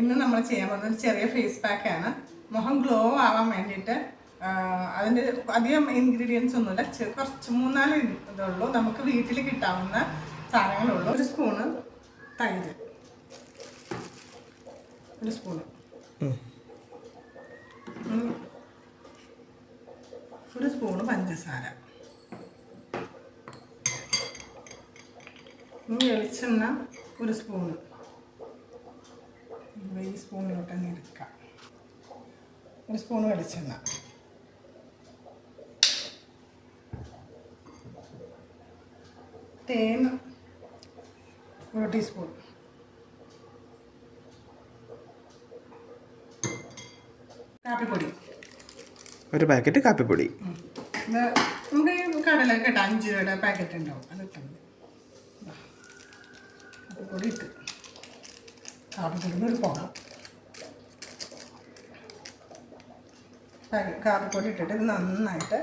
ഇന്ന് നമ്മൾ ചെയ്യാൻ പോകുന്നത് ചെറിയ ഫേസ് പാക്കാണ് മുഖം ഗ്ലോ ആവാൻ വേണ്ടിയിട്ട് അതിന്റെ അധികം ഇൻഗ്രീഡിയൻസ് ഒന്നുമില്ല. കുറച്ച് മൂന്നാൽ ഇതുള്ളൂ. നമുക്ക് വീട്ടിൽ കിട്ടാവുന്ന സാധനങ്ങളുള്ളൂ. ഒരു സ്പൂണ് തൈര്. ഒരു സ്പൂണ്. ഒരു സ്പൂണ് പഞ്ചസാര. ഇനി വെളിച്ചെണ്ണ ഒരു സ്പൂണ് ഈ സ്പൂണിലോട്ട് അങ്ങ് എടുക്കാം. ഒരു സ്പൂൺ വെളിച്ചെണ്ണ. തേൻ ഒരു ടീസ്പൂൺ. കാപ്പിപ്പൊടി. ഒരു പാക്കറ്റ് കാപ്പിപ്പൊടി. നമുക്ക് ഈ കേട്ടോ അഞ്ച് രൂപയുടെ പാക്കറ്റ് ഉണ്ടാവും. അത് ദാ. കാപ്പിപ്പൊടി ഇട്ട്. കാപ്പിപ്പൊടി പോകാം കാപ്പിപ്പൊടി ഇട്ടിട്ട് ഇത് നന്നായിട്ട്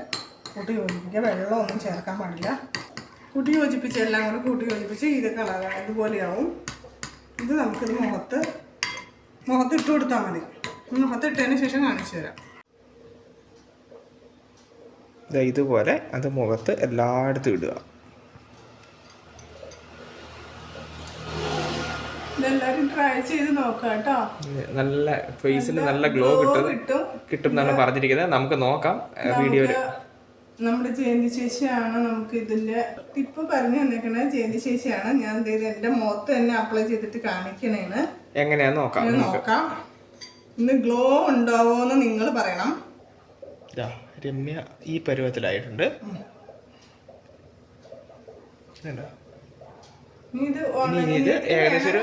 കൂട്ടി യോജിപ്പിക്കുക. വെള്ളമൊന്നും ചേർക്കാൻ പാടില്ല. കൂട്ടി യോജിപ്പിച്ച് എല്ലാം കൂടെ കൂട്ടി യോജിപ്പിച്ച് ഇത് കളർ ഇതുപോലെയാവും. ഇത് നമുക്കിത് മുഖത്ത് മുഖത്ത് ഇട്ട് കൊടുത്താൽ മതി. മുഖത്ത് ഇട്ടതിന് ശേഷം കാണിച്ചു തരാം. ഇതുപോലെ അത് മുഖത്ത് എല്ലായിടത്തും ഇടുക. ഇതെല്ലാരും ട്രൈ ചെയ്ത് നോക്കാം കേട്ടോ. നല്ല ഫേസിന് നല്ല ഗ്ലോ കിട്ടും. കിട്ടും. എന്നാണ് പറഞ്ഞിരിക്കുന്നത്. നമുക്ക് നോക്കാം വീഡിയോയിൽ നമ്മുടെ ജയന്തി ശേഷിയാണ് നമുക്ക് ഇതിന്റെ ടിപ്പ് പറഞ്ഞു തന്നേക്കണേ ജയന്തി ശേഷിയാണ് ഞാൻ ചെയ്ത് എന്റെ മുഖത്ത് തന്നെ അപ്ലൈ ചെയ്തിട്ട് കാണിക്കണേന്ന് എങ്ങനെയാ നോക്കാം നോക്കാം. ഇന്ന് ഗ്ലോ ഉണ്ടാവോന്ന് നിങ്ങൾ പറയണം. ദാ, രമ്യ ഈ പരുവത്തിലായിട്ടുണ്ട്? ഇനി ഇത് ഏകദേശം ഒരു-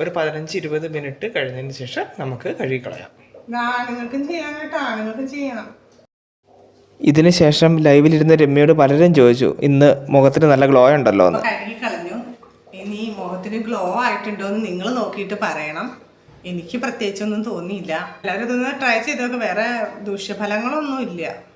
ഒരു പതിനഞ്ച് ഇരുപത് മിനിറ്റ് കഴിഞ്ഞതിന് ശേഷം നമുക്ക് കഴുകിക്കളയാം. ആണുങ്ങൾക്കും ചെയ്യാൻ കേട്ടോ. ആണുങ്ങൾക്കും ചെയ്യണം. ഇതിന് ശേഷം ലൈവിലിരുന്ന രമ്യയോട് പലരും ചോദിച്ചു ഇന്ന് മുഖത്തിന് നല്ല ഗ്ലോ ഉണ്ടല്ലോ എന്ന്. കഴുകി കളഞ്ഞു ഇനി മുഖത്തിന് ഗ്ലോ ആയിട്ടുണ്ടോ എന്ന് നിങ്ങൾ നോക്കിയിട്ട് പറയണം. എനിക്ക് പ്രത്യേകിച്ചൊന്നും തോന്നിയില്ല. എല്ലാവരും ഇതൊന്ന് ട്രൈ ചെയ്തൊക്കെ വേറെ ദൂഷ്യഫലങ്ങളൊന്നും ഇല്ല